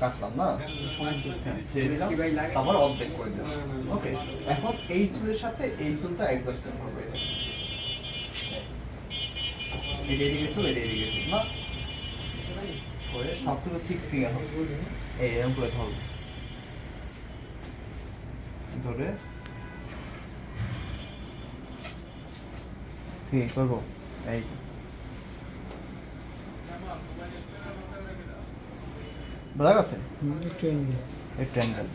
কাটলাম না? ছেড়ে অর্ধেক করে দিলাম। ওকে এখন এই চুলের সাথে এই চুলটা অ্যাডজাস্ট হবে। এটা এদিকে চুল, এটা এদিকে চুল, না? করে সব কিছু সিক্স ফিঙ্গার হচ্ছে এই, এরকম করে ধরো। ধরে। ঠিক, করব। এই বোঝা গেছে একটু অ্যাঙ্গেল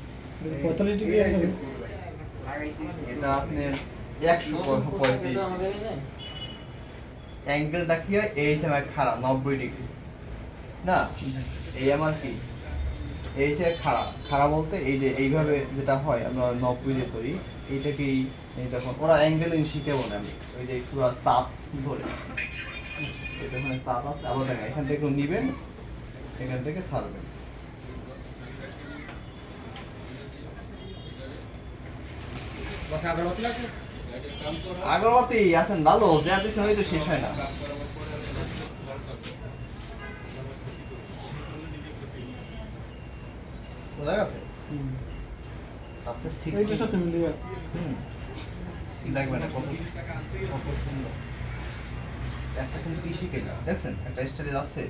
পঁয়তাল্লিশ ডিগ্রি আছে এটা আপনার একশো পঁয়ত্রিশ। অ্যাঙ্গেলটা কি হয়? এই হিসাবে খারাপ নব্বই ডিগ্রি। না এই আমার কি? এই হিসেবে খারাপ। খারাপ বলতে এই যে এইভাবে যেটা হয় আমরা নব্বই দিয়ে ধরি এইটাকেই এই যখন ওরা অ্যাঙ্গেল শিখেবো না। আমি ওই যে পুরো চাপ ধরে। এটা ওখানে চাপ আছে। আবার দেখেন এখান থেকে নিবেন এখান থেকে ছাড়বেন। আগরবাতি আছেন ভালো যা দিচ্ছেন ওই তো শেষ হয় না। বোঝা গেছে? আপনি সিক্স এইটার সাথে মিলিয়ে হুম। দেখবেন না কত কত সুন্দর। একটা কিন্তু কেনা দেখছেন? একটা স্টাইল আছে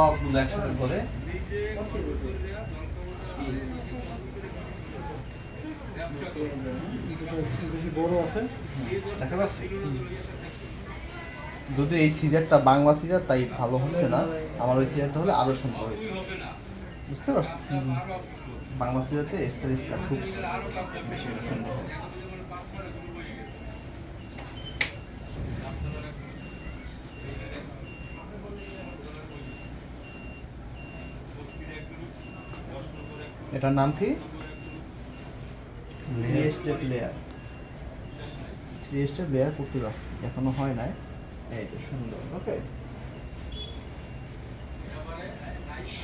সবগুলো একসাথে যাচ্ছে। যদি এই সিজারটা বাংলা সিজার, তাই ভালো হচ্ছে না। আমার ওই সিজারটা হলে আরও সুন্দর হইতো। বুঝতে পারছ? বাংলা সিজারতে স্টাইলিশটা খুব বেশি সুন্দর হয়। এটার নাম কি? Three step layer three step layer করতে যাচ্ছি এখনও হয় নাই। এই তো সুন্দর ওকে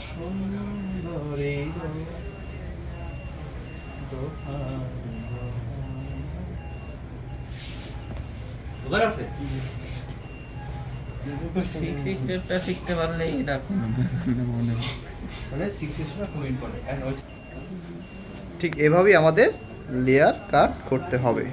সুন্দরী বোঝা গেছে সিক্স স্টেপটা শিখতে পারলেই এটা কোনো ব্যাপার না তাহলে সিক্স স্টেপটা খুব ইম্পর্টেন্ট ঠিক এভাবেই আমাদের লেয়ার কাট করতে হবে।